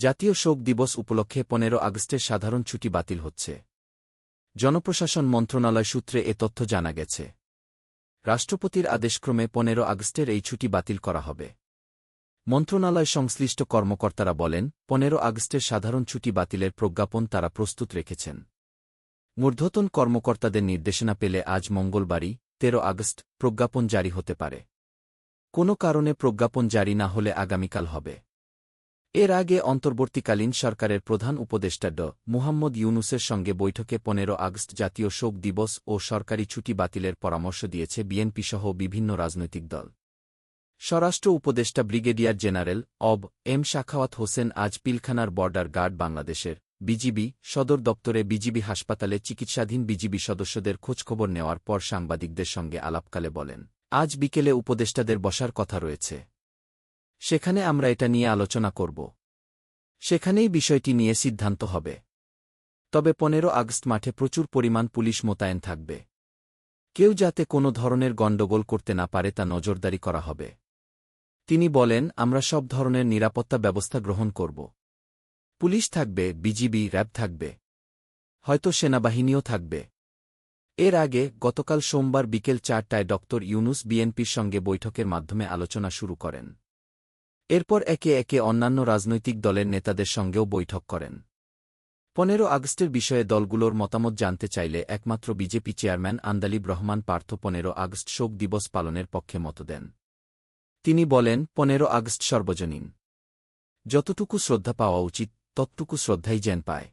জাতীয় শোক দিবস উপলক্ষে পনেরো আগস্টের সাধারণ ছুটি বাতিল হচ্ছে। জনপ্রশাসন মন্ত্রণালয় সূত্রে এ তথ্য জানা গেছে। রাষ্ট্রপতির আদেশক্রমে পনেরো আগস্টের এই ছুটি বাতিল করা হবে। মন্ত্রণালয় সংশ্লিষ্ট কর্মকর্তারা বলেন, পনেরো আগস্টের সাধারণ ছুটি বাতিলের প্রজ্ঞাপন তারা প্রস্তুত রেখেছেন। মূর্ধতন কর্মকর্তাদের নির্দেশনা পেলে আজ মঙ্গলবারই, তেরো আগস্ট, প্রজ্ঞাপন জারি হতে পারে। কোনো কারণে প্রজ্ঞাপন জারি না হলে আগামীকাল হবে। এর আগে অন্তর্বর্তীকালীন সরকারের প্রধান উপদেষ্টা ড. মুহাম্মদ ইউনুসের সঙ্গে বৈঠকে পনেরো আগস্ট জাতীয় শোক দিবস ও সরকারি ছুটি বাতিলের পরামর্শ দিয়েছে বিএনপিসহ বিভিন্ন রাজনৈতিক দল। স্বরাষ্ট্র উপদেষ্টা ব্রিগেডিয়ার জেনারেল অব এম শাখাওয়াত হোসেন আজ পিলখানার বর্ডার গার্ড বাংলাদেশের বিজিবি সদর দপ্তরে বিজিবি হাসপাতালে চিকিৎসাধীন বিজিবি সদস্যদের খোঁজখবর নেওয়ার পর সাংবাদিকদের সঙ্গে আলাপকালে বলেন, আজ বিকেলে উপদেষ্টাদের বসার কথা রয়েছে। সেখানে আমরা এটা নিয়ে আলোচনা করব। সেখানেই বিষয়টি নিয়ে সিদ্ধান্ত হবে। তবে পনেরো আগস্ট মাঠে প্রচুর পরিমাণ পুলিশ মোতায়েন থাকবে। কেউ যাতে কোনো ধরনের গণ্ডগোল করতে না পারে তা নজরদারি করা হবে। তিনি বলেন, আমরা সব ধরনের নিরাপত্তা ব্যবস্থা গ্রহণ করব। পুলিশ থাকবে, বিজিবি, র্যাব থাকবে। হয়তো সেনাবাহিনীও থাকবে। এর আগে গতকাল সোমবার বিকেল চারটায় ড ইউনুস বিএনপির সঙ্গে বৈঠকের মাধ্যমে আলোচনা শুরু করেন। এরপর একে একে অন্যান্য রাজনৈতিক দলের নেতাদের সঙ্গেও বৈঠক করেন। পনেরো আগস্টের বিষয়ে দলগুলোর মতামত জানতে চাইলে একমাত্র বিজেপি চেয়ারম্যান আন্দালিব রহমান পার্থ পনেরো আগস্ট শোক দিবস পালনের পক্ষে মত দেন। তিনি বলেন, পনেরো আগস্ট সর্বজনীন। যতটুকু শ্রদ্ধা পাওয়া উচিত, ততটুকু শ্রদ্ধাই যেন পায়।